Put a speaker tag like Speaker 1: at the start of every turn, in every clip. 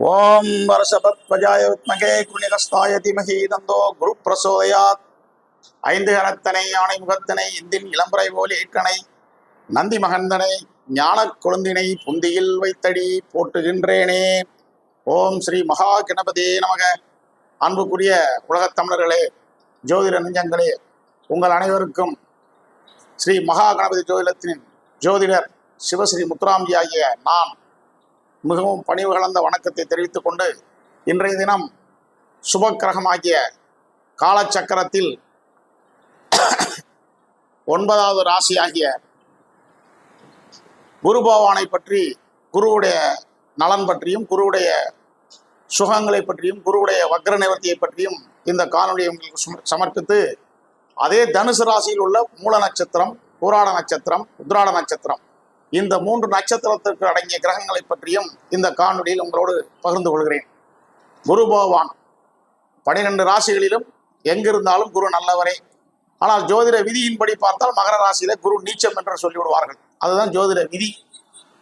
Speaker 1: ஓம் வருஷபத்வஜாய வித்மகே குணிகஸ்தாய திமகி தந்தோ குரு பிரசோதயாத் ஐந்து கரத்தனை யானை முகத்தனை இந்தின் இளம்பரை போல் ஏற்றனை நந்தி மகந்தனை ஞான கொழுந்தினை புந்தியில் வைத்தடி போட்டுகின்றேனே. ஓம் ஸ்ரீ மகா கணபதியே நமக. அன்புக்குரிய உலகத் தமிழர்களே ஜோதிட நெஞ்சங்களே உங்கள் அனைவருக்கும் ஸ்ரீ மகா கணபதி ஜோதிடத்தின் ஜோதிடர் சிவஸ்ரீ முத்துராம்ஜி ஆகிய நான் மிகவும் பணிவு கலந்த வணக்கத்தை தெரிவித்துக் கொண்டு இன்றைய தினம் சுபக்கிரகமாகிய காலச்சக்கரத்தில் ஒன்பதாவது ராசியாகிய குரு பகவானை பற்றி குருவுடைய நலன் பற்றியும் குருவுடைய சுகங்களை பற்றியும் குருவுடைய வக்ர நிவர்த்தியை பற்றியும் இந்த காணொலியை உங்களுக்கு சமர்ப்பித்து அதே தனுசு ராசியில் உள்ள மூல நட்சத்திரம் பூராட நட்சத்திரம் உத்ராட நட்சத்திரம் இந்த மூன்று நட்சத்திரத்திற்கு அடங்கிய கிரகங்களை பற்றியும் இந்த காணொலியில் உங்களோடு பகிர்ந்து கொள்கிறேன். குரு பகவான் பனிரெண்டு ராசிகளிலும் எங்கிருந்தாலும் குரு நல்லவரே. ஆனால் ஜோதிட விதியின்படி பார்த்தால் மகர ராசியில குரு நீச்சம் என்று சொல்லிவிடுவார்கள். அதுதான் ஜோதிட விதி.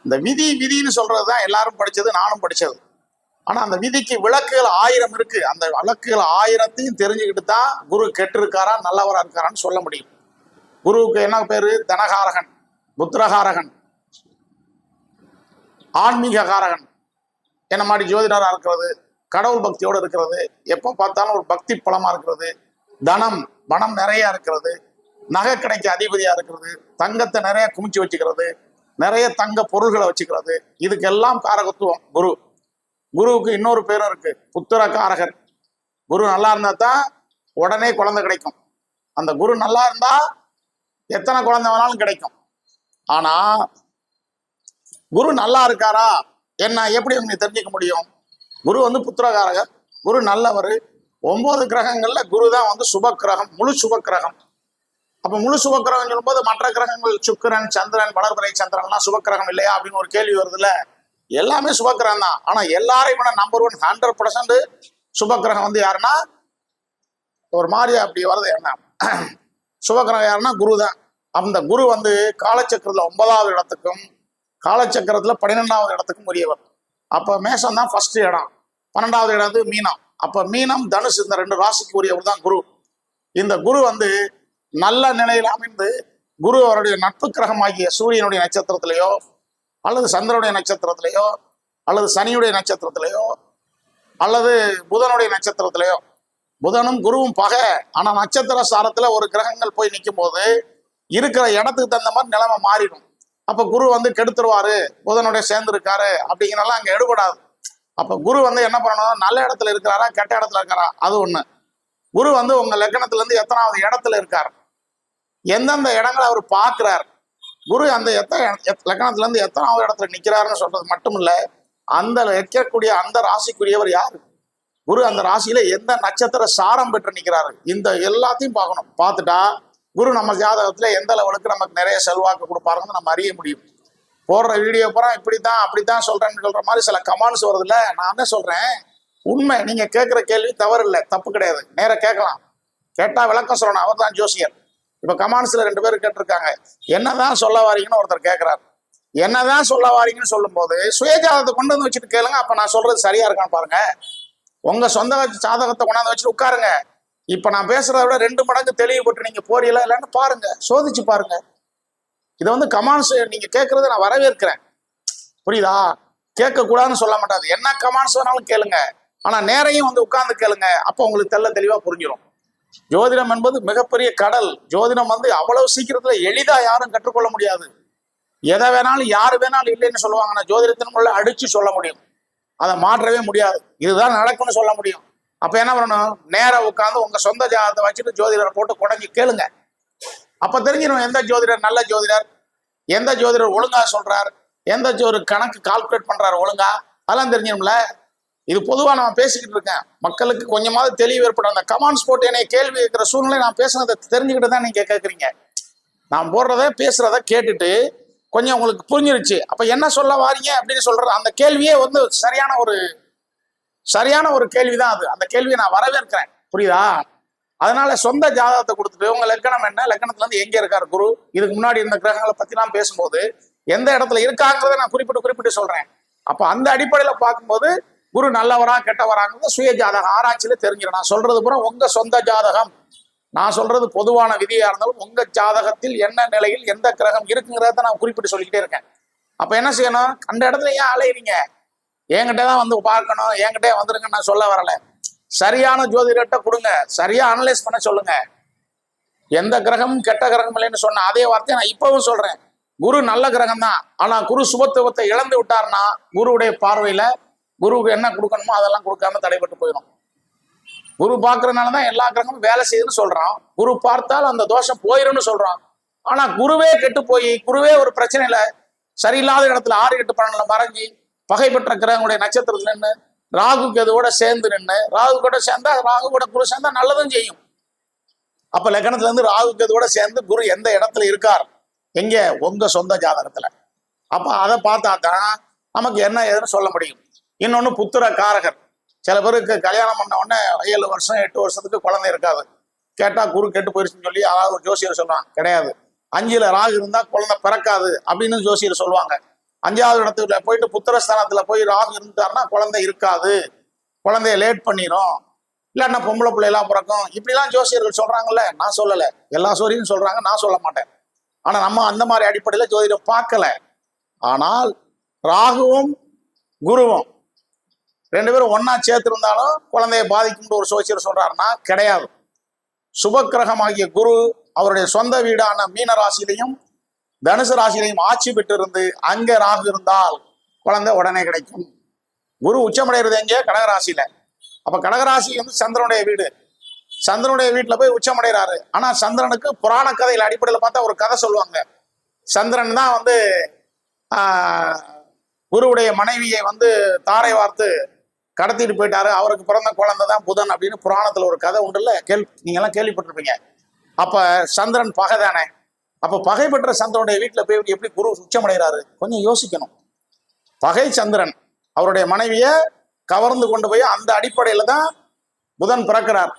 Speaker 1: இந்த விதி விதின்னு சொல்றது தான் எல்லாரும் படித்தது நானும் படித்தது ஆனால் அந்த விதிக்கு விளக்குகள் ஆயிரம் இருக்கு. அந்த விளக்குகள் ஆயிரத்தையும் தெரிஞ்சுக்கிட்டு தான் குரு கெட்டிருக்காரா நல்லவராக இருக்காரான்னு சொல்ல முடியும். குருவுக்கு என்ன பேரு? தனகாரகன் புத்திரகாரகன். ஆன்மீக காரகன். என்ன மாதிரி ஜோதிடராக இருக்கிறது கடவுள் பக்தியோடு இருக்கிறது எப்போ பார்த்தாலும் ஒரு பக்தி பலமா இருக்கிறது தனம் பணம் நிறைய இருக்கிறது நகை கடைக்கு அதிபதியாக இருக்கிறது தங்கத்தை நிறைய குமிச்சு வச்சுக்கிறது நிறைய தங்க பொருள்களை வச்சுக்கிறது இதுக்கெல்லாம் காரகத்துவம் குரு. குருவுக்கு இன்னொரு பேரும் இருக்கு புத்திர காரகர் குரு நல்லா இருந்தா தான் உடனே குழந்தை கிடைக்கும். அந்த குரு நல்லா இருந்தா எத்தனை குழந்தை வேணாலும் கிடைக்கும். ஆனா குரு நல்லா இருக்காரா? என்ன எப்படி உங்களுக்கு தெரிஞ்சுக்க முடியும்? குரு வந்து புத்திரகாரகர் குரு நல்லவர். ஒன்பது கிரகங்கள்ல குரு தான் வந்து சுப கிரகம் முழு சுப கிரகம் அப்ப முழு சுப கிரகம் சொல்லும்போது மற்ற கிரகங்கள் சுக்கிரன் சந்திரன் வளர்பறை சந்திரன்லாம் சுப கிரகம் இல்லையா அப்படின்னு ஒரு கேள்வி வருதுல்ல? எல்லாமே சுப கிரகம் தான். ஆனா எல்லாரையும் விட நம்பர் ஒன் ஹண்ட்ரட் பர்சன்ட் சுப கிரகம் வந்து யாருன்னா ஒரு மாதிரி அப்படி வருது என்ன? சுபகிரகம் யாருன்னா குரு தான். அந்த குரு வந்து காலச்சக்கரத்துல ஒன்பதாவது இடத்துக்கும் காலச்சக்கரத்துல பன்னிரெண்டாவது இடத்துக்கும் உரியவர். அப்ப மேஷம் தான் ஃபர்ஸ்ட் இடம். பன்னெண்டாவது இடம் வந்து மீனம். அப்ப மீனம் தனுஷ் இந்த ரெண்டு ராசிக்கு உரியவர் தான் குரு. இந்த குரு வந்து நல்ல நிலையில் அமைந்து குரு அவருடைய நட்பு கிரகமாகிய சூரியனுடைய நட்சத்திரத்திலேயோ அல்லது சந்திரனுடைய நட்சத்திரத்திலேயோ அல்லது சனியுடைய நட்சத்திரத்திலேயோ அல்லது புதனுடைய நட்சத்திரத்திலேயோ. புதனும் குருவும் பகை. ஆனா நட்சத்திர சாரத்துல ஒரு கிரகங்கள் போய் நிற்கும் போது இருக்கிற இடத்துக்கு தகுந்த மாதிரி நிலைமை மாறிடும். அப்ப குரு வந்து கெடுத்துருவாரு புதனுடைய சேர்ந்து இருக்காரு அப்படிங்கிறலாம் அங்க எடுபடாது. அப்ப குரு வந்து என்ன பண்ணணும்? நல்ல இடத்துல இருக்கிறாரா கெட்ட இடத்துல இருக்காரா? அது ஒண்ணு. குரு வந்து உங்க லக்கணத்துல இருந்து எத்தனாவது இடத்துல இருக்கார். எந்தெந்த இடங்களை அவர் பார்க்கிறார். குரு அந்த எத்தனை லக்கணத்துல இருந்து எத்தனாவது இடத்துல நிக்கிறாருன்னு சொல்றது மட்டும் இல்ல அந்த வைக்கக்கூடிய அந்த ராசிக்குரியவர் யாரு? குரு அந்த ராசியில எந்த நட்சத்திர சாரம் பெற்று நிக்கிறாரு? இந்த எல்லாத்தையும் பார்க்கணும். பார்த்துட்டா குரு நம்ம ஜாதகத்துல எந்த அளவுக்கு நமக்கு நிறைய செல்வாக்கு கொடுப்பாருன்னு நம்ம அறிய முடியும். போடுற வீடியோ பூரா இப்படித்தான் அப்படித்தான் சொல்றேன்னு சொல்ற மாதிரி சில கமெண்ட்ஸ் வருதுல்ல நான் என்ன சொல்றேன்? உண்மை நீங்க கேட்கிற கேள்வி தவறு இல்லை தப்பு கிடையாது. நேரா கேட்கலாம். கேட்டா விளக்கம் சொல்லணும் அவர் தான் ஜோசியர். இப்ப கமாண்ட்ஸ்ல ரெண்டு பேரும் கேட்டிருக்காங்க. என்னதான் சொல்ல வாரீங்கன்னு ஒருத்தர் கேட்கிறாரு. என்னதான் சொல்ல வாரீங்கன்னு சொல்லும்போது சுயஜாதகத்தை கொண்டு வந்து வச்சுட்டு கேளுங்க அப்ப நான் சொல்றது சரியா இருக்கான்னு பாருங்க. உங்க சொந்த ஜாதகத்தை கொண்டாந்து வச்சுட்டு உட்காருங்க. இப்ப நான் பேசுறத விட ரெண்டு மடங்கு தெளிவுபட்டு நீங்க போறீங்களா இல்லைன்னு பாருங்க சோதிச்சு பாருங்க. இதை வந்து கமாண்ட்ஸ் நீங்க கேட்கறத நான் வரவேற்கிறேன். புரியுதா? கேட்க கூடாதுன்னு சொல்ல மாட்டாது. என்ன கமாண்ட்ஸ் வேணாலும் கேளுங்க. ஆனா நேரையும் வந்து உட்கார்ந்து கேளுங்க. அப்போ உங்களுக்கு தெள்ள தெளிவா புரிஞ்சிடும் ஜோதிடம் என்பது மிகப்பெரிய கடல். ஜோதிடம் வந்து அவ்வளவு சீக்கிரத்துல எளிதா யாரும் கற்றுக்கொள்ள முடியாது. எதை வேணாலும் யாரு வேணாலும் இல்லைன்னு சொல்லுவாங்க. நான் உள்ள அடிச்சு சொல்ல முடியும். அதை மாற்றவே முடியாது. இதுதான் நடக்கும்னு சொல்ல முடியும். அப்ப என்ன பண்ணணும்? நேரா உட்காந்து உங்க சொந்த ஜாதகத்தை வச்சுட்டு ஜோதிடரை போட்டு குடஞ்சி கேளுங்க. அப்ப தெரிஞ்சிடும் எந்த ஜோதிடர் நல்ல ஜோதிடர் எந்த ஜோதிடர் ஒழுங்கா சொல்றார் எந்த ஒரு கணக்கு கால்குலேட் பண்றாரு ஒழுங்கா அதெல்லாம் தெரிஞ்சிடும்ல. இது பொதுவா நான் பேசிக்கிட்டு இருக்கேன். மக்களுக்கு கொஞ்சமாவது தெளிவு ஏற்படும் அந்த கமாண்ட்ஸ் போட்டு என்னை கேள்வி இருக்கிற சூழ்நிலை நான் பேசுனதை தெரிஞ்சுக்கிட்டு தான் நீங்க கேட்குறீங்க. நான் போடுறத பேசுறத கேட்டுட்டு கொஞ்சம் உங்களுக்கு புரிஞ்சிருச்சு. அப்ப என்ன சொல்ல வாரீங்க அப்படின்னு சொல்ற அந்த கேள்வியே வந்து சரியான ஒரு சரியான ஒரு கேள்விதான் அது. அந்த கேள்வியை நான் வரவேற்கிறேன். புரியுதா? அதனால சொந்த ஜாதகத்தை கொடுத்துட்டு உங்க லக்கணம் என்ன? லக்கணத்துல இருந்து எங்க இருக்காரு குரு? இதுக்கு முன்னாடி இருந்த கிரகங்களை பத்தி நான் பேசும்போது எந்த இடத்துல இருக்காங்கிறத நான் குறிப்பிட்டு குறிப்பிட்டு சொல்றேன். அப்ப அந்த அடிப்படையில பார்க்கும்போது குரு நல்லவரா கெட்டவராங்கிறத சுய ஜாதக ஆராய்ச்சியில தெரிஞ்சிடும் நான் சொல்றது பூரா உங்க சொந்த ஜாதகம். நான் சொல்றது பொதுவான விதியா இருந்தாலும் உங்க ஜாதகத்தில் என்ன நிலையில் எந்த கிரகம் இருக்குங்கிறத நான் குறிப்பிட்டு சொல்லிக்கிட்டே இருக்கேன். அப்ப என்ன செய்யணும்? அந்த இடத்துல ஏன் அலையிறீங்க? என்கிட்ட தான் வந்து பார்க்கணும் என்கிட்டே வந்துருங்க நான் சொல்ல வரல. சரியான ஜோதிடர்கிட்ட கொடுங்க. சரியா அனலைஸ் பண்ண சொல்லுங்க. எந்த கிரகமும் கெட்ட கிரகம் இல்லைன்னு சொன்ன அதே வார்த்தையை நான் இப்பவும் சொல்றேன். குரு நல்ல கிரகம் தான் ஆனா குரு சுபத்துவத்தை இழந்து விட்டார்னா குருவுடைய பார்வையில குருவுக்கு என்ன கொடுக்கணுமோ அதெல்லாம் கொடுக்காம தடைபட்டு போயிடும் குரு பார்க்கறதுனால தான் எல்லா கிரகமும் வேலை செய்யுதுன்னு சொல்றோம் குரு பார்த்தால் அந்த தோஷம் போயிரும்னு சொல்றோம் ஆனா குருவே கெட்டு போய் குருவே ஒரு பிரச்சனையில சரியில்லாத இடத்துல ஆறு எட்டு பன்னெண்டுல மறைஞ்சி பகை பெற்ற கிரகங்களுடைய நட்சத்திரத்துல நின்று ராகு கேதுவோட சேர்ந்து நின்று ராகு கூட சேர்ந்தா ராகு கூட குரு சேர்ந்தா நல்லதும் செய்யும். அப்ப லக்னத்துல இருந்து ராகு கேதுவோட சேர்ந்து குரு எந்த இடத்துல இருக்கார்? எங்க? உங்க சொந்த ஜாதகத்துல. அப்ப அதை பார்த்தா தான் நமக்கு என்ன ஏதுன்னு சொல்ல முடியும். இன்னொன்னு புத்திர காரகர் சில பேருக்கு கல்யாணம் பண்ண உடனே ஏழு வருஷம் எட்டு வருஷத்துக்கு குழந்தை இருக்காது. கேட்டா குரு கெட்டு போயிருச்சுன்னு சொல்லி அதாவது ஒரு ஜோசியர் சொல்றான் கிடையாது. அஞ்சுல ராகு இருந்தா குழந்தை பிறக்காது அப்படின்னு ஜோசியர் சொல்லுவாங்க. அஞ்சாவது இடத்துல போயிட்டு புத்திரஸ்தானத்தில் போய் ராகு இருந்தாருன்னா குழந்தை இருக்காது. குழந்தைய லேட் பண்ணிடும் இல்லைன்னா பொம்பளை பிள்ளைலாம் பிறக்கும். இப்படிலாம் ஜோசியர்கள் சொல்றாங்கல்ல? நான் சொல்லலை. எல்லா சோரியும் சொல்றாங்க. நான் சொல்ல மாட்டேன். ஆனா நம்ம அந்த மாதிரி அடிப்படையில் ஜோதிடம் பார்க்கல. ஆனால் ராகுவும் குருவும் ரெண்டு பேரும் ஒன்னா சேர்த்திருந்தாலும் குழந்தைய பாதிக்கும்னு ஒரு சோசியர் சொல்றாருன்னா கிடையாது. சுபக்கிரகமாகிய குரு அவருடைய சொந்த வீடான மீன ராசியிலையும் தனுசு ராசியிலையும் ஆட்சி பெற்றிருந்து அங்க ராகு இருந்தால் குழந்தை உடனே கிடைக்கும். குரு உச்சமடைகிறது எங்கே? கடகராசியில. அப்ப கடகராசி வந்து சந்திரனுடைய வீடு. சந்திரனுடைய வீட்டுல போய் உச்சமடைகிறாரு. ஆனா சந்திரனுக்கு புராண கதையில அடிப்படையில் பார்த்தா ஒரு கதை சொல்லுவாங்க. சந்திரன் தான் வந்து ஆஹ், குருவுடைய மனைவியை வந்து தாரை வார்த்து கடத்திட்டு போயிட்டாரு. அவருக்கு பிறந்த குழந்தை தான் புதன் அப்படின்னு புராணத்துல ஒரு கதை உண்டுல்ல. கேள் நீங்க எல்லாம் கேள்விப்பட்டிருப்பீங்க. அப்ப சந்திரன் பகை தானே? அப்போ பகை பெற்ற சந்திரனுடைய வீட்டுல போய் எப்படி குரு உச்சமடைகிறாரு கொஞ்சம் யோசிக்கணும். பகை சந்திரன் அவருடைய மனைவியை கவர்ந்து கொண்டு போய் அந்த அடிப்படையில தான் புதன் பிறக்கிறார்.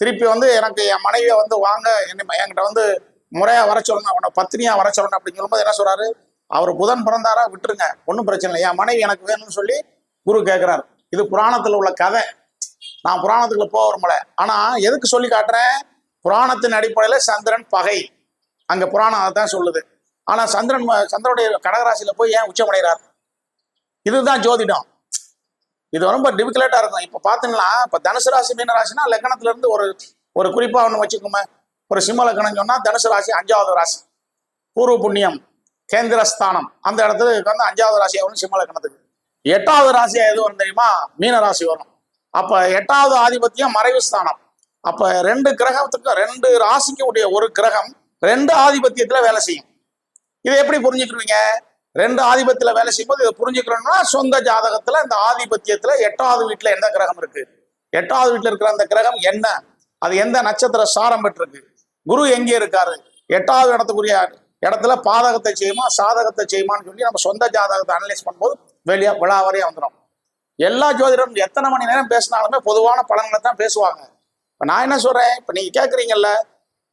Speaker 1: திருப்பி வந்து எனக்கு என் மனைவியை வந்து வாங்க என்ன என்கிட்ட வந்து முறையாக வர சொல்லணும் அவனை பத்தினியா வர சொல்லணும் அப்படின்னு சொல்லும்போது என்ன சொல்றாரு? அவர் புதன் பிறந்தாரா விட்டுருங்க ஒன்றும் பிரச்சனை இல்லை. என் மனைவி எனக்கு வேணும்னு சொல்லி குரு கேட்குறார் இது புராணத்துல உள்ள கதை. நான் புராணத்துக்குள்ள போக விரும்பல. ஆனா எதுக்கு சொல்லி காட்டுறேன்? புராணத்தின் அடிப்படையில சந்திரன் பகை. அங்க புராணம் அதான் சொல்லுது. ஆனா சந்திரன் சந்திரனுடைய கடகராசியில போய் ஏன் உச்சமடைகிறார் இதுதான் ஜோதிடம். இது ரொம்ப டிஃபிகல்ட்டா இருக்கும். இப்ப பாத்தீங்கன்னா இப்ப தனுசு ராசி மீன ராசினா லக்கணத்துல இருந்து ஒரு ஒரு குறிப்பா ஒண்ணு வச்சுக்கோமே. ஒரு சிம்ம லக்கணம் சொன்னா தனுசு ராசி அஞ்சாவது ராசி. பூர்வ புண்ணியம் கேந்திரஸ்தானம் அந்த இடத்துல வந்து அஞ்சாவது ராசியா வரும் சிம்ம லக்கணத்துக்கு. எட்டாவது ராசியா எது வரும் தெரியுமா? மீன ராசி வரும். அப்ப எட்டாவது ஆதிபத்தியம் மறைவு ஸ்தானம். அப்ப ரெண்டு கிரகத்துக்கு ரெண்டு ராசிக்கு உடைய ஒரு கிரகம் ரெண்டு ஆதிபத்தியத்துல வேலை செய்யும். இதை எப்படி புரிஞ்சுக்கிடுவீங்க? ரெண்டு ஆதிபத்தியத்துல வேலை செய்யும்போது இதை புரிஞ்சுக்கிறோம்னா சொந்த ஜாதகத்துல இந்த ஆதிபத்தியத்துல எட்டாவது வீட்டுல எந்த கிரகம் இருக்கு? எட்டாவது வீட்டுல இருக்கிற அந்த கிரகம் என்ன? அது எந்த நட்சத்திர சாரம் பெற்றிருக்கு? குரு எங்கே இருக்காரு? எட்டாவது இடத்துக்குரிய இடத்துல பாதகத்தை செய்யுமா சாதகத்தை செய்யுமான்னு சொல்லி நம்ம சொந்த ஜாதகத்தை அனலைஸ் பண்ணும்போது வெளியா விழா வந்துடும் எல்லா ஜோதிடரும் எத்தனை மணி நேரம் பேசினாலுமே பொதுவான பலன்களை தான் பேசுவாங்க. இப்போ நான் என்ன சொல்றேன்? இப்போ நீங்க கேட்குறீங்கல்ல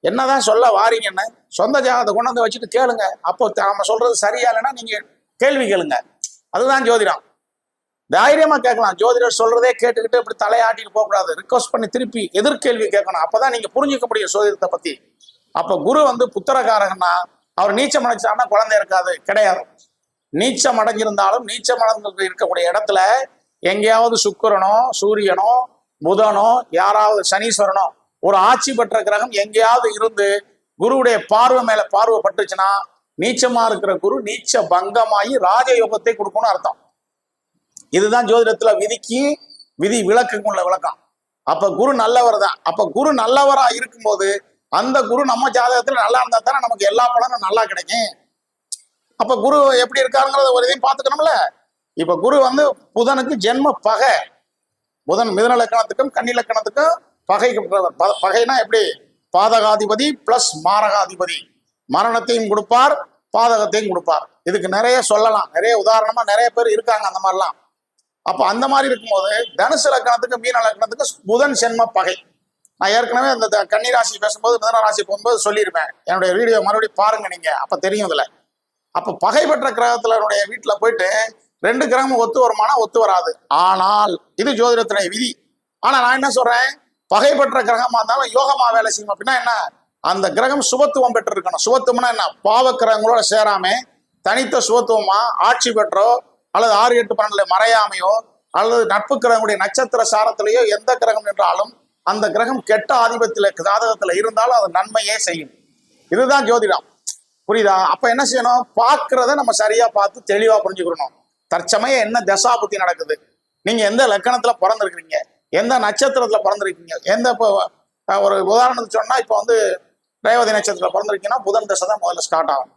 Speaker 1: என்னதான் சொல்ல வாரீங்கன்னு சொந்த ஜாதகத்தை கொண்டு வந்து வச்சுட்டு கேளுங்க. அப்போ நாம சொல்றது சரியா இல்லைன்னா நீங்க கேள்வி கேளுங்க. அதுதான் ஜோதிடம். தைரியமா கேட்கலாம். ஜோதிடர் சொல்றதே கேட்டுக்கிட்டு இப்படி தலையாட்டிட்டு போகக்கூடாது. ரிக்வஸ்ட் பண்ணி திருப்பி எதிர்கேள்வி கேட்கணும். அப்பதான் நீங்க புரிஞ்சுக்க முடியும் ஜோதிடத்தை பத்தி. அப்ப குரு வந்து புத்திரகாரகன்னா அவர் நீச்சம் அடைச்சாருன்னா குழந்தை இருக்காது. கிடையாது. நீச்சம் அடைஞ்சிருந்தாலும் நீச்சம் அடைஞ்சு இருக்கக்கூடிய இடத்துல எங்கேயாவது சுக்கரனோ சூரியனோ புதனோ யாராவது சனீஸ்வரனோ ஒரு ஆட்சி பெற்ற கிரகம் எங்கேயாவது இருந்து குருவுடைய பார்வை மேல பார்வை பட்டுச்சுன்னா நீச்சமா இருக்கிற குரு நீச்ச பங்கமாகி ராஜயோகத்தை கொடுக்கணும்னு அர்த்தம். இதுதான் ஜோதிடத்துல விதிக்கு விதி விளக்குக்கு உள்ள விளக்கம். அப்ப குரு நல்லவர் தான். அப்ப குரு நல்லவரா இருக்கும்போது அந்த குரு நம்ம ஜாதகத்துல நல்லா இருந்தா தானே நமக்கு எல்லா பலனும் நல்லா கிடைக்கும். அப்ப குரு எப்படி இருக்காருங்கிறத ஒரு இதையும் பார்த்துக்கணும்ல. இப்ப குரு வந்து புதனுக்கு ஜென்ம பகை. புதன் மிதன லக்கணத்துக்கும் கன்னி லக்கணத்துக்கும் பகை ப- பகைனா எப்படி? பாதகாதிபதி பிளஸ் மாரகாதிபதி. மரணத்தையும் கொடுப்பார் பாதகத்தையும் கொடுப்பார். இதுக்கு நிறைய சொல்லலாம். நிறைய உதாரணமா நிறைய பேர் இருக்காங்க அந்த மாதிரிலாம். அப்ப அந்த மாதிரி இருக்கும்போது தனுசு லக்னத்துக்கு மீன லக்னத்துக்கு புதன் சென்ம பகை. நான் ஏற்கனவே இந்த கன்னிராசி ராசி பேசும்போது மிதன ராசி போகும்போது சொல்லியிருப்பேன். என்னுடைய வீடியோ மறுபடியும் பாருங்க நீங்க. அப்ப தெரியும் இதுல. அப்ப பகை பெற்ற என்னுடைய வீட்டுல போயிட்டு ரெண்டு கிரகமும் ஒத்து வருமானா ஒத்து வராது. ஆனால் இது ஜோதிடத்தினுடைய விதி. ஆனா நான் என்ன சொல்றேன்? பகைப்பற்ற கிரகமா இருந்தாலும் யோகமா வேலை செய்யும் அப்படின்னா என்ன? அந்த கிரகம் சுபத்துவம் பெற்று இருக்கணும் சுபத்துவம்னா என்ன? பாவ கிரகங்களோட சேராம தனித்த சுபத்துவமா ஆட்சி பெற்றோ அல்லது ஆறு எட்டு பன்னெண்டுல மறையாமையோ அல்லது நட்பு கிரகங்களுடைய நட்சத்திர சாரத்திலேயோ எந்த கிரகம் என்றாலும் அந்த கிரகம் கெட்ட ஆதிபத்தில ஜாதகத்துல இருந்தாலும் அது நன்மையே செய்யும். இதுதான் ஜோதிடம். புரியுதா? அப்ப என்ன செய்யணும்? பார்க்கறத நம்ம சரியா பார்த்து தெளிவா புரிஞ்சுக்கணும். தற்சமயம் என்ன தசாபுத்தி நடக்குது? நீங்க எந்த லக்கணத்துல பிறந்திருக்கிறீங்க? எந்த நட்சத்திரத்துல பிறந்திருக்கீங்க? எந்த இப்போ ஒரு உதாரணத்துக்கு சொன்னா இப்போ வந்து ரேவதி நட்சத்திரத்துல பிறந்திருக்கீங்கன்னா புதன் தசை தான் முதல்ல ஸ்டார்ட் ஆகும்.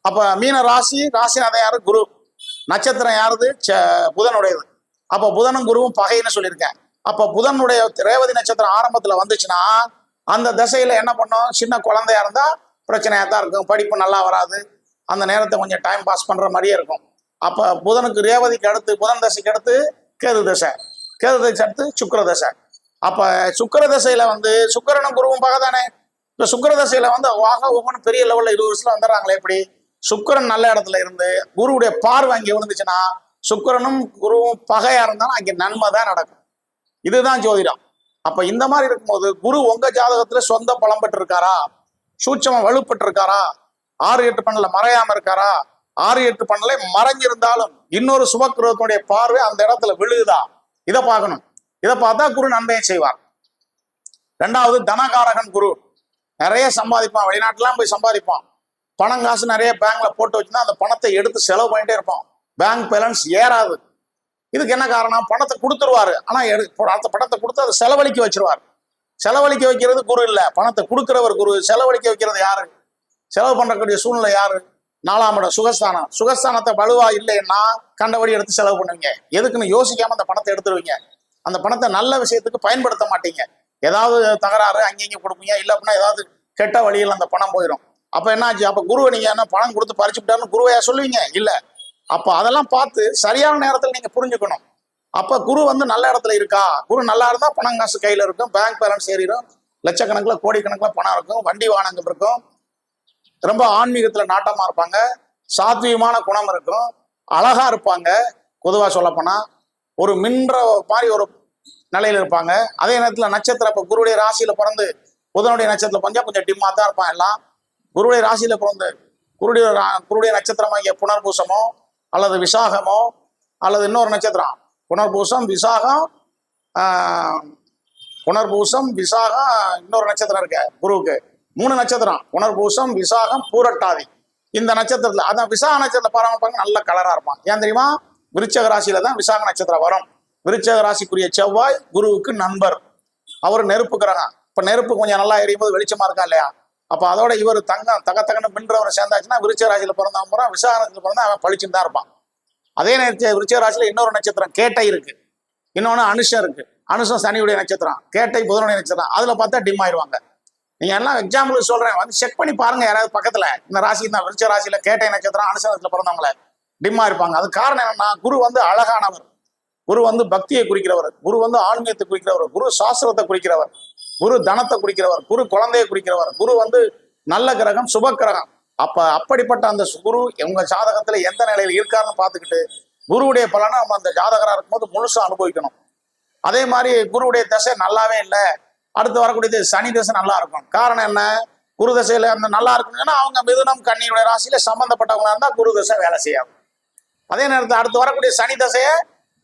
Speaker 1: அப்ப மீன ராசி ராசிநாதன் யாரு? குரு. நட்சத்திரம் யாருது? ச- புதனுடையது. அப்போ புதனும் குருவும் பகைன்னு சொல்லியிருக்கேன். அப்போ புதனுடைய ரேவதி நட்சத்திரம் ஆரம்பத்துல வந்துச்சுன்னா அந்த திசையில என்ன பண்ணும்? சின்ன குழந்தையா இருந்தா பிரச்சனையா தான் இருக்கும். படிப்பு நல்லா வராது. அந்த நேரத்தை கொஞ்சம் டைம் பாஸ் பண்ற மாதிரியே இருக்கும். அப்ப புதனுக்கு ரேவதிக்கு அடுத்து புதன் தசைக்கு அடுத்து கேது தசை. கேதுதசை அடுத்து சுக்கரதசை. தசை அப்ப வந்து சுக்கரனும் குருவும் பகை தானே இப்ப சுக்கிரதசையில வந்து வாக ஒவ்வொன்றும் பெரிய லெவல்ல இருபது வருஷத்துல வந்துடுறாங்களே எப்படி? சுக்கிரன் நல்ல இடத்துல இருந்து குருவுடைய பார்வை அங்கே விழுந்துச்சுன்னா சுக்கரனும் குருவும் பகையா இருந்தாலும் அங்கே நன்மை தான் நடக்கும். இதுதான் ஜோதிடம். அப்ப இந்த மாதிரி இருக்கும்போது குரு உங்க ஜாதகத்துல சொந்த பலம் பெற்றிருக்காரா? சூட்சமம் வலுப்பட்டிருக்காரா ஆறு எட்டு பண்ணல மறையாம இருக்காரா? ஆறு எட்டு பண்ணல மறைஞ்சிருந்தாலும் இன்னொரு சுபக்கிரகத்தினுடைய பார்வை அந்த இடத்துல விழுகுதா? இதை பார்க்கணும். இதை பார்த்தா குரு நன்மையை செய்வார். ரெண்டாவது தனகாரகன் குரு. நிறைய சம்பாதிப்பான். வெளிநாட்டுலாம் போய் சம்பாதிப்பான். பணம் காசு நிறைய பேங்க்ல போட்டு வச்சுன்னா அந்த பணத்தை எடுத்து செலவு பண்ணிட்டே இருப்பான். பேங்க் பேலன்ஸ் ஏறாது. இதுக்கு என்ன காரணம்? பணத்தை கொடுத்துருவாரு. ஆனா எடு அந்த பணத்தை கொடுத்து அதை செலவழிக்க வச்சிருவார். செலவழிக்க வைக்கிறது குரு இல்ல. பணத்தை கொடுக்கிறவர் குரு. செலவழிக்க வைக்கிறது யாரு? செலவு பண்றக்கூடிய சூழ்நிலை யாரு? நாலாம் இடம் சுகஸ்தானம். சுகஸ்தானத்தை வலுவா இல்லைன்னா கண்டபடி எடுத்து செலவு பண்ணுவீங்க. எதுக்குன்னு யோசிக்காம அந்த பணத்தை எடுத்துருவீங்க. அந்த பணத்தை நல்ல விஷயத்துக்கு பயன்படுத்த மாட்டீங்க. ஏதாவது தகராறு அங்கேயும் கொடுப்பீங்க. இல்லை அப்படின்னா ஏதாவது கெட்ட வழியில் அந்த பணம் போயிடும் அப்ப என்னாச்சு அப்ப குருவை நீங்க என்ன பணம் கொடுத்து பறிச்சுட்டாருன்னு குருவையா சொல்லுவீங்க? இல்ல. அப்ப அதெல்லாம் பார்த்து சரியான நேரத்தில் நீங்க புரிஞ்சுக்கணும். அப்ப குரு வந்து நல்ல இடத்துல இருக்கா? குரு நல்லா இருந்தா பணம் காசு கையில இருக்கும். பேங்க் பேலன்ஸ் ஏறிடும் லட்சக்கணக்கில் கோடிக்கணக்கில் பணம் இருக்கும். வண்டி வாகனங்கள் இருக்கும். ரொம்ப ஆன்மீகத்துல நாட்டமா இருப்பாங்க. சாத்வீகமான குணம் இருக்கும். அழகா இருப்பாங்க. பொதுவா சொல்லப்போனா ஒரு மின்ற மாதிரி ஒரு நிலையில இருப்பாங்க. அதே நேரத்துல நட்சத்திரம் இப்ப குருடைய ராசியில பிறந்து புதனுடைய நட்சத்திரம் கொஞ்சம் கொஞ்சம் டிம்மா தான் இருப்பான் எல்லாம். குருடைய ராசியில பிறந்து குருடைய குருடைய குருடைய நட்சத்திரமாகிய புனர்பூசமோ அல்லது விசாகமோ அல்லது இன்னொரு நட்சத்திரம் புனர்பூசம் விசாகம் புனர்பூசம் விசாகம் இன்னொரு நட்சத்திரம் இருக்கு குருவுக்கு. மூணு நட்சத்திரம். புனர்பூசம் விசாகம் பூரட்டாதி. இந்த நட்சத்திரத்துல அதான் விசாக நட்சத்திரத்தை பாருங்க நல்ல கலரா இருப்பான் ஏன் தெரியுமா? விருச்சக ராசியில தான் விசாக நட்சத்திரம் வரும். விருச்சக ராசிக்குரிய செவ்வாய் குருவுக்கு நண்பர். அவர் நெருப்பு கிரகம் இப்ப நெருப்பு கொஞ்சம் நல்லா எரியும் போது வெளிச்சமா இருக்கா இல்லையா? அப்ப அதோட இவர் தங்கம் தக தகன்னு மின்றவரை சேர்ந்தாச்சுன்னா விருச்சக ராசியில பிறந்தவன் போறான் விசாக நட்சத்திரத்துல பிறந்தா அவன் பளிச்சுன்னு தான் இருப்பான். அதே நேரத்தில் விருச்சக ராசியில இன்னொரு நட்சத்திரம் கேட்டை இருக்கு. இன்னொன்னு அனுஷம் இருக்கு. அனுஷம் சனியுடைய நட்சத்திரம் கேட்டை புதனுடைய நட்சத்திரம். அதுல பார்த்தா டிம் ஆயிடுவாங்க நீங்க எல்லாம் எக்ஸாம்பிளுக்கு சொல்றேன். வந்து செக் பண்ணி பாருங்க யாராவது பக்கத்துல. இந்த ராசி இந்த விருச்ச ராசியில கேட்டை நட்சத்திரம் அனுசனத்துல பிறந்தவங்கள டிம்மா இருப்பாங்க. அது காரணம் என்னன்னா குரு வந்து அழகானவர். குரு வந்து பக்தியை குறிக்கிறவர். குரு வந்து ஆன்மீகத்தை குறிக்கிறவர். குரு சாஸ்திரத்தை குறிக்கிறவர். குரு தனத்தை குறிக்கிறவர். குரு குழந்தையை குறிக்கிறவர். குரு வந்து நல்ல கிரகம் சுப கிரகம். அப்ப அப்படிப்பட்ட அந்த குரு உங்க ஜாதகத்துல எந்த நிலையில இருக்காருன்னு பார்த்துக்கிட்டு குருவுடைய பலனை நம்ம அந்த ஜாதகரா இருக்கும்போது முழுசா அனுபவிக்கணும். அதே மாதிரி குருவுடைய தசை நல்லாவே இல்லை. அடுத்து வரக்கூடியது சனி தசை நல்லா இருக்கும். காரணம் என்ன? குரு தசையில அந்த நல்லா இருக்கணும்னா அவங்க மிதுனம் கண்ணியுடைய ராசியில சம்பந்தப்பட்டவங்களா இருந்தா குரு தசை வேலை செய்யாது. அதே நேரத்தில் அடுத்து வரக்கூடிய சனி தசையை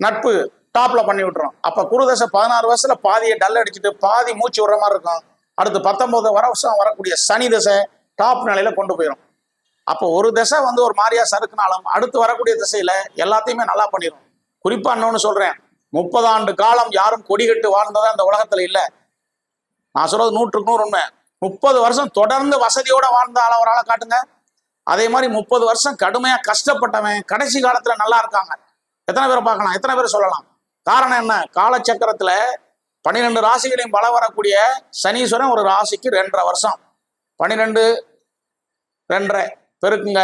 Speaker 1: நட்பு டாப்ல பண்ணி விட்டுரும். அப்ப குரு தசை பதினாறு வருஷத்துல பாதியை டல் அடிச்சுட்டு பாதி மூச்சு விடுற மாதிரி இருக்கும். அடுத்து பத்தொன்பது வருஷம் வரக்கூடிய சனி தசை டாப் நிலையில கொண்டு போயிடும் அப்போ ஒரு தசை வந்து ஒரு மாதிரியா சறுக்குனாலும் அடுத்து வரக்கூடிய திசையில எல்லாத்தையுமே நல்லா பண்ணிடும் குறிப்பா இன்னொன்னு சொல்றேன். முப்பது ஆண்டு காலம் யாரும் கொடிகட்டு வாழ்ந்ததா அந்த உலகத்துல இல்லை. நான் சொல்றது நூற்றுக்கு நூறு உண்மை. முப்பது வருஷம் தொடர்ந்து வசதியோட வாழ்ந்த ஆள ஒரு ஆளை காட்டுங்க. அதே மாதிரி முப்பது வருஷம் கடுமையா கஷ்டப்பட்டவன் கடைசி காலத்துல நல்லா இருக்காங்க. எத்தனை பேரை பார்க்கலாம்? எத்தனை பேர் சொல்லலாம்? காரணம் என்ன? காலச்சக்கரத்துல பன்னிரெண்டு ராசிகளையும் பல வரக்கூடிய சனீஸ்வரன் ஒரு ராசிக்கு ரெண்டரை வருஷம். பன்னிரெண்டு ரெண்டரை. பெருக்குங்க.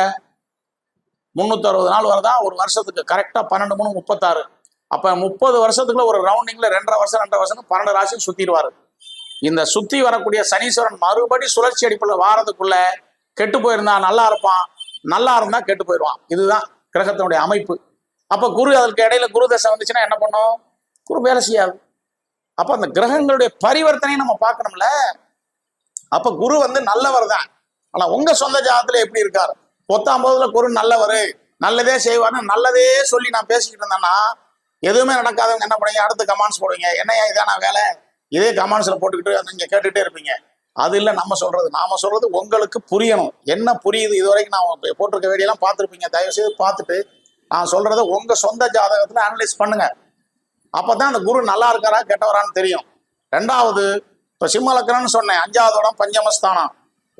Speaker 1: முந்நூற்றி அறுபது நாள் வரதா ஒரு வருஷத்துக்கு. கரெக்டாக பன்னெண்டு மூணு முப்பத்தாறு. அப்போ முப்பது வருஷத்துக்குள்ள ஒரு ரவுண்டிங்கில் ரெண்டரை வருஷம் ரெண்டரை வருஷம் பன்னெண்டு ராசி சுற்றிடுவார் இந்த சுத்தி வரக்கூடிய சனீஸ்வரன் மறுபடி சுழற்சி அடிப்பில் வாரதுக்குள்ள கெட்டு போயிருந்தா நல்லா இருப்பான். நல்லா இருந்தா கெட்டு போயிடுவான். இதுதான் கிரகத்தினுடைய அமைப்பு. அப்ப குரு அதற்கு இடையில குரு தசை வந்துச்சுன்னா என்ன பண்ணும்? குரு வேலை செய்யாது. அப்ப அந்த கிரகங்களுடைய பரிவர்த்தனையை நம்ம பார்க்கணும்ல. அப்ப குரு வந்து நல்லவர் தான். ஆனா உங்க சொந்த ஜாதத்துல எப்படி இருக்கார்? பொத்தாம் போதுல குரு நல்லவர். நல்லதே செய்வார்னு நல்லதே சொல்லி நான் பேசிக்கிட்டு இருந்தேன்னா எதுவுமே நடக்காதவங்க என்ன பண்ணுவீங்க? அடுத்து கமெண்ட்ஸ் போடுவீங்க. என்னையா இதான வேலை? இதே கமெண்ட்ஸில் போட்டுக்கிட்டு நீங்கள் கேட்டுகிட்டே இருப்பீங்க. அது இல்லை நம்ம சொல்றது நாம சொல்றது உங்களுக்கு புரியணும். என்ன புரியுது இது வரைக்கும் நான் போட்டிருக்க வேடியெல்லாம் பார்த்துருப்பீங்க. தயவுசெய்து பார்த்துட்டு நான் சொல்றதை உங்க சொந்த ஜாதகத்தில் அனலைஸ் பண்ணுங்க. அப்பதான் அந்த குரு நல்லா இருக்காரா கெட்டவரான்னு தெரியும். ரெண்டாவது இப்போ சிம்ம லக்கணம்னு சொன்னேன். அஞ்சாவது இடம் பஞ்சமஸ்தானம்.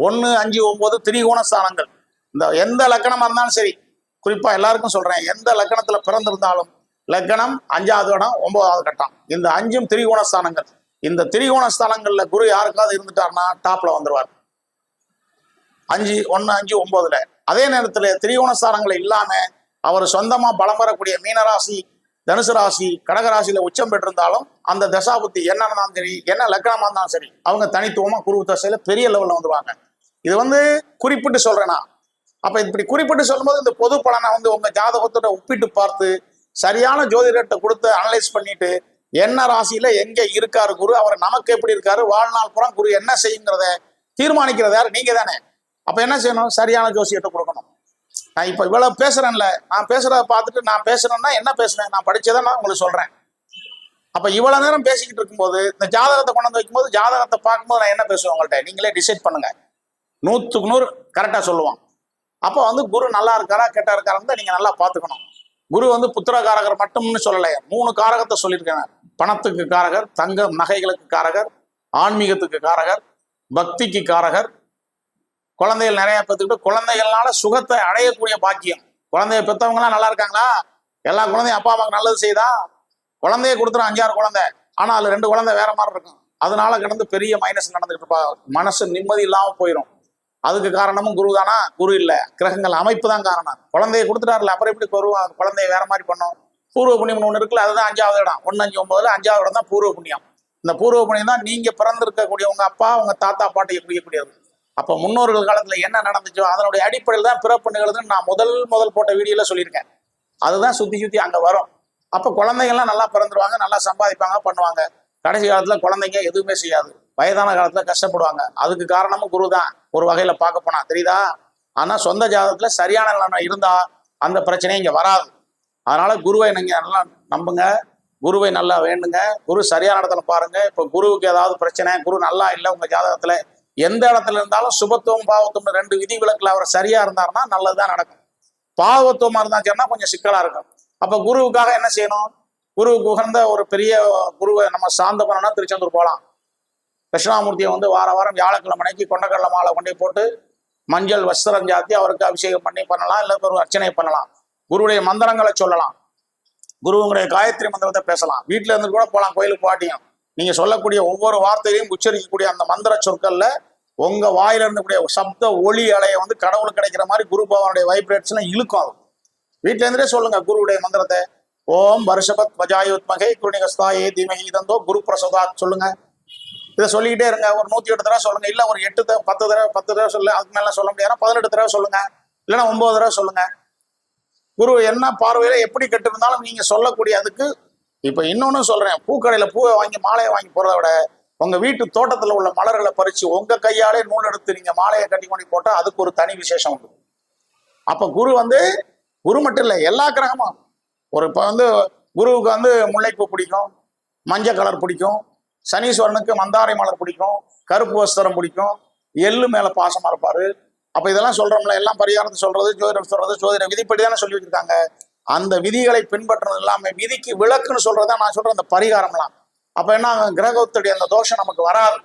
Speaker 1: ஒன்று அஞ்சு ஒம்பது திரிகோண ஸ்தானங்கள். இந்த எந்த லக்கணமா இருந்தாலும் சரி குறிப்பாக எல்லாருக்கும் சொல்றேன் எந்த லக்கணத்தில் பிறந்திருந்தாலும் லக்கணம் அஞ்சாவது இடம் ஒன்பதாவது கட்டம். இந்த அஞ்சும் திரிகோண ஸ்தானங்கள். இந்த திரிகோண ஸ்தலங்கள்ல குரு யாருக்காவது இருந்துட்டாருன்னா டாப்ல வந்துருவார். அஞ்சு ஒன்னு அஞ்சு ஒன்பதுல அதே நேரத்துல திரிகோண ஸ்தானங்கள் இல்லாம அவர் சொந்தமா பலம் பெறக்கூடிய மீனராசி தனுசு ராசி கடகராசியில உச்சம் பெற்றிருந்தாலும் அந்த தசாபுத்தி என்ன இருந்தாலும் சரி என்ன லக்கணமா இருந்தாலும் சரி அவங்க தனித்துவமா குரு தசையில பெரிய லெவல்ல வந்துருவாங்க. இது வந்து குறிப்பிட்டு சொல்றேனா? அப்ப இப்படி குறிப்பிட்டு சொல்லும்போது இந்த பொது பலனை வந்து உங்க ஜாதகத்தோட ஒப்பிட்டு பார்த்து சரியான ஜோதிடத்தை கொடுத்து அனலைஸ் பண்ணிட்டு என்ன ராசியில எங்க இருக்காரு குரு? அவர் நமக்கு எப்படி இருக்காரு? வாழ்நாள் புறம் குரு என்ன செய்யுங்கிறத தீர்மானிக்கிறது யார்? நீங்க தானே. அப்ப என்ன செய்யணும்? சரியான ஜோசியத்தை கொடுக்கணும். நான் இப்ப இவ்வளவு பேசுறேன்ல. நான் பேசுறத பார்த்துட்டு நான் பேசுறேன்னா என்ன பேசுறேன் நான் படிச்சதை நான் உங்களுக்கு சொல்றேன். அப்ப இவ்வளவு நேரம் பேசிக்கிட்டு இருக்கும்போது இந்த ஜாதகத்தை கொண்டு வந்து வைக்கும்போது ஜாதகத்தை பார்க்கும்போது நான் என்ன பேசுவேன் உங்கள்கிட்ட நீங்களே டிசைட் பண்ணுங்க. நூத்துக்கு நூறு கரெக்டா சொல்லுவான். அப்போ வந்து குரு நல்லா இருக்காரா கெட்டா இருக்காரா நீங்க நல்லா பார்த்துக்கணும். குரு வந்து புத்திரகாரகர் மட்டும்னு சொல்லலை மூணு காரகத்தை சொல்லியிருக்கேன் பணத்துக்கு காரகர் தங்க நகைகளுக்கு காரகர் ஆன்மீகத்துக்கு காரகர் பக்திக்கு காரகர். குழந்தைகள் நிறைய பெற்றுக்கிட்டு குழந்தைகள்னால சுகத்தை அடையக்கூடிய பாக்கியம். குழந்தைய பெற்றவங்களாம் நல்லா இருக்காங்களா? எல்லா குழந்தையும் அப்பா அம்மாவுக்கு நல்லது செய்தா? குழந்தைய கொடுத்துரும் அஞ்சாறு குழந்தை. ஆனால் அது ரெண்டு குழந்தை வேற மாதிரி இருக்கும். அதனால கிடந்து பெரிய மைனஸ் நடந்துகிட்டு இருப்பா. மனசு நிம்மதி இல்லாமல் போயிடும் அதுக்கு காரணமும் குரு தானா? குரு இல்லை. கிரகங்கள் அமைப்பு தான் காரணம். குழந்தைய கொடுத்துட்டாருல அப்புறம் எப்படி வருவோம் குழந்தைய வேற மாதிரி பண்ணோம். பூர்வ புண்ணியம் ஒன்று இருக்குல்ல அதுதான் அஞ்சாவது இடம். ஒன்று அஞ்சு ஒன்பதுல அஞ்சாவது இடம் தான் பூர்வ புண்ணியம். இந்த பூர்வ புண்ணியம் தான் நீங்க பிறந்திருக்கக்கூடிய உங்கள் அப்பா உங்கள் தாத்தா பாட்டியை குறிக்கக்கூடியது அப்ப முன்னோர்கள் காலத்துல என்ன நடந்துச்சோ அதனுடைய அடிப்படையில் தான் பிறப்பு நிகழ்துன்னு நான் முதல் முதல் போட்ட வீடியோல சொல்லியிருக்கேன். அதுதான் சுத்தி சுத்தி அங்க வரும். அப்ப குழந்தைங்கள்லாம் நல்லா பிறந்துருவாங்க நல்லா சம்பாதிப்பாங்க பண்ணுவாங்க. கடைசி காலத்துல குழந்தைங்க எதுவுமே செய்யாது. வயதான காலத்துல கஷ்டப்படுவாங்க. அதுக்கு காரணமும் குரு தான். ஒரு வகையில பார்க்க போனா. தெரியுதா? ஆனா சொந்த ஜாதகத்தில் சரியான நிலைமை இருந்தா அந்த பிரச்சனையும் இங்க வராது. அதனால குருவை நீங்க நல்லா நம்புங்க. குருவை நல்லா வேண்டுங்க. குரு சரியான இடத்துல பாருங்க. இப்ப குருவுக்கு ஏதாவது பிரச்சனை குரு நல்லா இல்லை உங்க ஜாதகத்துல எந்த இடத்துல இருந்தாலும் சுபத்துவம் பாவத்துவம் ரெண்டு விதி விலக்குல அவர் சரியா இருந்தாருன்னா நல்லதுதான் நடக்கும். பாவத்துவமா இருந்தாச்சுன்னா கொஞ்சம் சிக்கலா இருக்கும். அப்ப குருவுக்காக என்ன செய்யணும்? குருவுக்கு உகந்த ஒரு பெரிய குருவை நம்ம சாந்த பண்ணணும்னா திருச்செந்தூர் போகலாம் கிருஷ்ணாமூர்த்தியை வந்து வார வாரம் வியாழக்கிழமைக்கு கொண்டக்கடலை மாலை கொண்டு போட்டு மஞ்சள் வஸ்திரம் சாத்தி அவருக்கு அபிஷேகம் பண்ணி பண்ணலாம் இல்லை ஒரு அர்ச்சனை பண்ணலாம். குருவுடைய மந்திரங்களை சொல்லலாம். குருவுடைய காயத்ரி மந்திரத்தை பேசலாம். வீட்டுல இருந்து கூட போகலாம் கோயிலுக்கு பாட்டியும் நீங்க சொல்லக்கூடிய ஒவ்வொரு வார்த்தையையும் உச்சரிக்கக்கூடிய அந்த மந்திர சொற்கள்ல உங்க வாயில இருந்தக்கூடிய சப்த ஒளி அலையை வந்து கடவுள் கிடைக்கிற மாதிரி குரு பகவானுடைய வைப்ரேட்ஸ்லாம் இழுக்கும் அது. வீட்டுல இருந்தே சொல்லுங்க குருவுடைய மந்திரத்தை. ஓம் வருஷபத் வஜாயுத்மகை குருணிகஸ்தாயே தீமகி தந்தோ குரு பிரசதா சொல்லுங்க. இதை சொல்லிக்கிட்டே இருங்க. ஒரு நூத்தி எட்டு தடவை சொல்லுங்க. இல்ல ஒரு எட்டு பத்து தடவை பத்து தடவை சொல்லு அதுக்கு மேல சொல்ல முடியாது. பதினெட்டு தடவை சொல்லுங்க. இல்லைன்னா ஒன்பது தடவை சொல்லுங்க. குரு என்ன பார்வையில எப்படி கட்டிருந்தாலும் நீங்க சொல்லக்கூடிய அதுக்கு இப்ப இன்னொன்னு சொல்றேன் பூக்கடையில பூவை வாங்கி மாலையை வாங்கி போகிறத விட உங்க வீட்டு தோட்டத்துல உள்ள மலர்களை பறிச்சு உங்க கையாலே நூல் எடுத்து நீங்க மாலையை கட்டி கொண்டு போட்டா அதுக்கு ஒரு தனி விசேஷம் உண்டு. அப்ப குரு வந்து குரு மட்டும் இல்லை எல்லா கிரகமும். ஒரு இப்போ வந்து குருவுக்கு வந்து முல்லைப்பூ பிடிக்கும் மஞ்சள் கலர் பிடிக்கும் சனீஸ்வரனுக்கு மந்தாரை மலர் பிடிக்கும் கருப்பு வஸ்திரம் பிடிக்கும் எள்ளு மேலே பாசமாக இருப்பார். அப்ப இதெல்லாம் சொல்றோம்ல எல்லாம் பரிகாரத்தை சொல்றது ஜோதிடம் சொல்றது ஜோதிட விதிப்படி தானே சொல்லி வச்சிருக்காங்க. அந்த விதிகளை பின்பற்றுறது இல்லாம விதிக்கு விளக்குன்னு சொல்றதா நான் சொல்றேன் அந்த பரிகாரம்லாம். அப்ப என்ன கிரகத்துடைய அந்த தோஷம் நமக்கு வராது.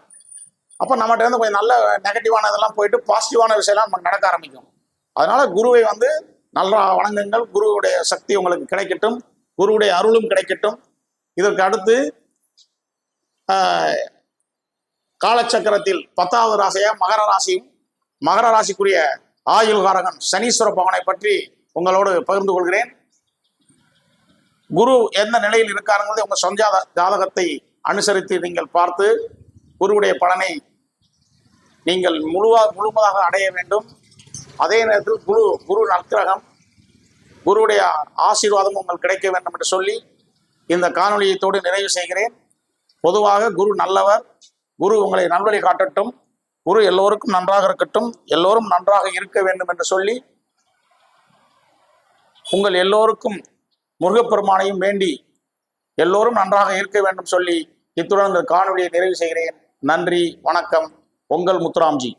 Speaker 1: அப்ப நம்மகிட்ட இருந்து கொஞ்சம் நல்ல நெகட்டிவான இதெல்லாம் போயிட்டு பாசிட்டிவான விஷயம்லாம் நமக்கு நடக்க ஆரம்பிக்கும். அதனால குருவை வந்து நல்லா வணங்குங்கள். குருவுடைய சக்தி உங்களுக்கு கிடைக்கட்டும். குருவுடைய அருளும் கிடைக்கட்டும். இதற்கு அடுத்து ஆஹ், காலச்சக்கரத்தில் பத்தாவது ராசியா மகர ராசியும் மகர ராசிக்குரிய ஆயுள்காரகன் சனீஸ்வர பவனை பற்றி உங்களோடு பகிர்ந்து கொள்கிறேன். குரு எந்த நிலையில் இருக்காருங்கிறது உங்கள் சொந்த ஜாதகத்தை அனுசரித்து நீங்கள் பார்த்து குருவுடைய பலனை நீங்கள் முழுவா முழுவதாக அடைய வேண்டும். அதே நேரத்தில் குரு குரு நற்கிரகம் குருவுடைய ஆசீர்வாதம் உங்கள் கிடைக்க வேண்டும் என்று சொல்லி இந்த காணொளியத்தோடு நிறைவு செய்கிறேன். பொதுவாக குரு நல்லவர் குரு உங்களை நல்வழி காட்டட்டும். குரு எல்லோருக்கும் நன்றாக இருக்கட்டும். எல்லோரும் நன்றாக இருக்க வேண்டும் என்று சொல்லி உங்கள் எல்லோருக்கும் முருகப்பெருமானையும் வேண்டி எல்லோரும் நன்றாக இருக்க வேண்டும் சொல்லி இத்துடன் இந்த காணொலியை நிறைவு செய்கிறேன். நன்றி வணக்கம். உங்கள் முத்துராம்ஜி.